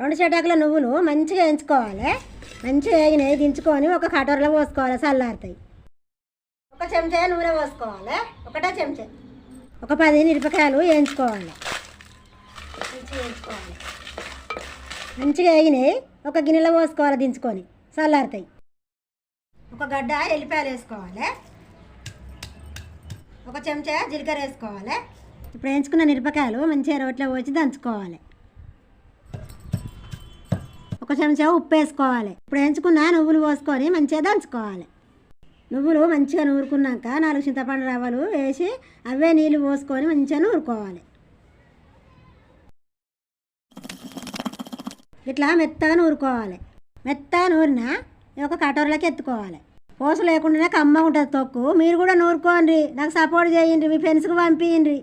రెండు చెటాకుల నువ్వులు మంచిగా వేయించుకోవాలి మంచిగా వేగినాయి దించుకొని ఒక కటోరలో పోసుకోవాలి చల్లారుతాయి. ఒక చెంచా నూనె పోసుకోవాలి ఒకటే చెంచా. ఒక పది మిరపకాయలు వేయించుకోవాలి. మంచిగా వేయించుకోవాలి. మంచిగా వేగినాయి ఒక గిన్నెలో పోసుకోవాలి దించుకొని చల్లారుతాయి. ఒక గడ్డ ఎల్లిపాయలు వేసుకోవాలి. ఒక చెంచా జీలకర్ర వేసుకోవాలి. ఇప్పుడు వేయించుకున్న మిరపకాయలు మంచిగా రోట్లో పోసి దంచుకోవాలి. ఒక చెంచా ఉప్పు వేసుకోవాలి ఇప్పుడు వేయించుకున్న నువ్వులు పోసుకొని మంచిగా దంచుకోవాలి. నువ్వులు మంచిగా నూరుకున్నాక నాలుగు చింతపండు రవ్వలు వేసి అవే నీళ్ళు పోసుకొని మంచిగా నూరుకోవాలి. ఇట్లా మెత్తగా నూరుకోవాలి. మెత్తగా నూరిన ఒక కటోరలోకి ఎత్తుకోవాలి. పోసు లేకుండానే కమ్మ ఉంటుంది తొక్కు. మీరు కూడా నూరుకోండి. నాకు సపోర్ట్ చేయండి. మీ ఫ్రెండ్స్కి పంపించండి